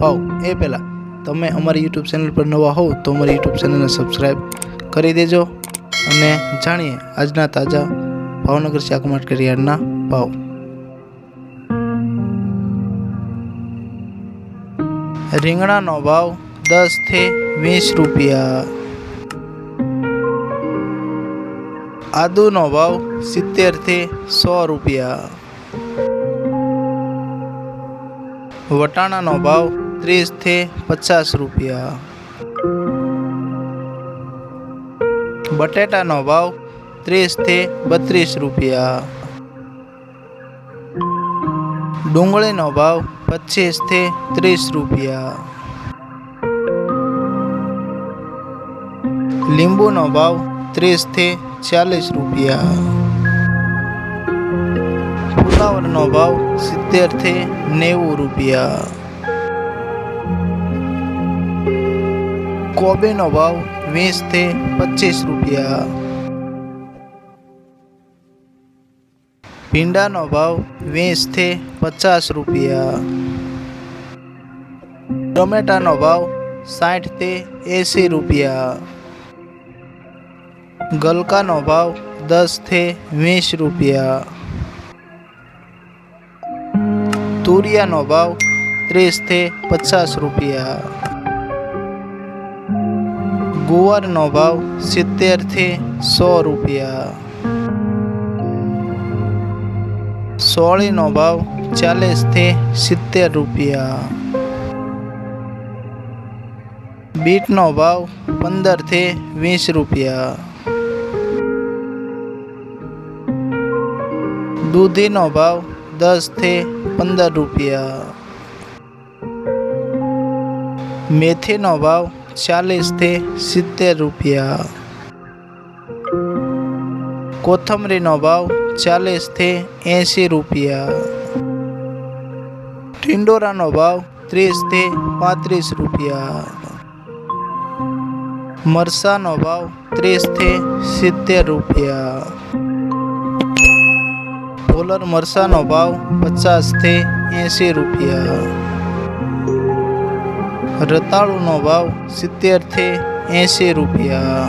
ભાવ એ પહેલાં. તમે અમારી યુટ્યુબ ચેનલ પર નવા હોવ તો અમારી યુટ્યુબ ચેનલને સબસ્ક્રાઈબ કરી દેજો અને જાણીએ આજના તાજા ભાવનગર શાક માર્કેટ યાર્ડના ભાવ. રીંગણાનો ભાવ દસથી વીસ રૂપિયા. આદુનો ભાવ સિત્તેરથી સો રૂપિયા. વટાણાનો ભાવ ત્રીસથી પચાસ રૂપિયા. બટેટાનો ભાવ ત્રીસથી બત્રીસ રૂપિયા. ડુંગળીનો ભાવ પચીસથી ત્રીસ રૂપિયા. લીંબુનો ભાવ ત્રીસથી ચાલીસ રૂપિયા. ફુલાવરનો ભાવ સિત્તેરથી નેવું રૂપિયા. કોબીનો ભાવ વીસથી પચીસ રૂપિયા ભીંડાનો ભાવ વીસથી પચાસ રૂપિયા ટમેટાનો ભાવ સાઠથી એંસી રૂપિયા ગલકાનો ભાવ દસથી વીસ રૂપિયા તુરિયાનો ભાવ ત્રીસથી પચાસ રૂપિયા ગુવારનો ભાવ સિત્તેરથી સો રૂપિયા. સોળીનો ભાવ ચાલીસથી સિત્તેર રૂપિયા. બીટનો ભાવ પંદરથી વીસ રૂપિયા. દૂધીનો ભાવ દસથી પંદર રૂપિયા. મેથીનો ભાવ ચાલીસથી સિત્તેર રૂપિયા. કોથમરીનો ભાવ ચાલીસથી એંસી રૂપિયા. ટિંડોરાનો ભાવ ત્રીસથી પાંત્રીસ રૂપિયા. મરસાનો ભાવ ત્રીસથી સિત્તેર રૂપિયા. ભોલર મરસાનો ભાવ પચાસથી એંસી રૂપિયા. રતાળુનો ભાવ સિત્તેરથી એંસી રૂપિયા.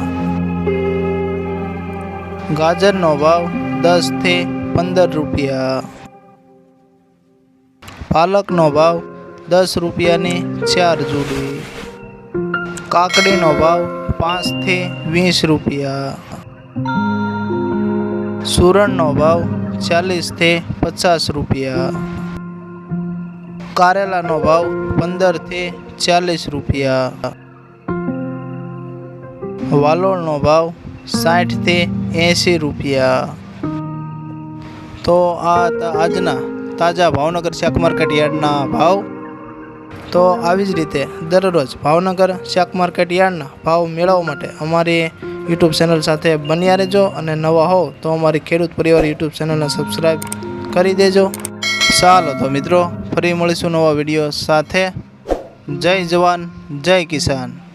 ગાજરનો ભાવ દસથી પંદર રૂપિયા. પાલકનો ભાવ દસ રૂપિયાની ચાર જોડી. કાકડીનો ભાવ પાંચથી વીસ રૂપિયા. સુરણનો ભાવ ચાલીસથી પચાસ રૂપિયા. કારેલાનો ભાવ પંદરથી ચાલીસ રૂપિયા. વાલોળનો ભાવ સાઠથી એંસી રૂપિયા. તો આ આજના તાજા ભાવનગર શાક માર્કેટ યાર્ડના ભાવ. તો આવી જ રીતે દરરોજ ભાવનગર શાક માર્કેટ યાર્ડના ભાવ મેળવવા માટે અમારી યુટ્યુબ ચેનલ સાથે બન્યા રહેજો અને નવા હો તો અમારી ખેડૂત પરિવાર યુટ્યુબ ચેનલને સબસ્ક્રાઈબ કરી દેજો. ચાલો તો મિત્રો ફરી મળીશું નવા વીડિયો સાથે. જય જવાન જય કિસાન.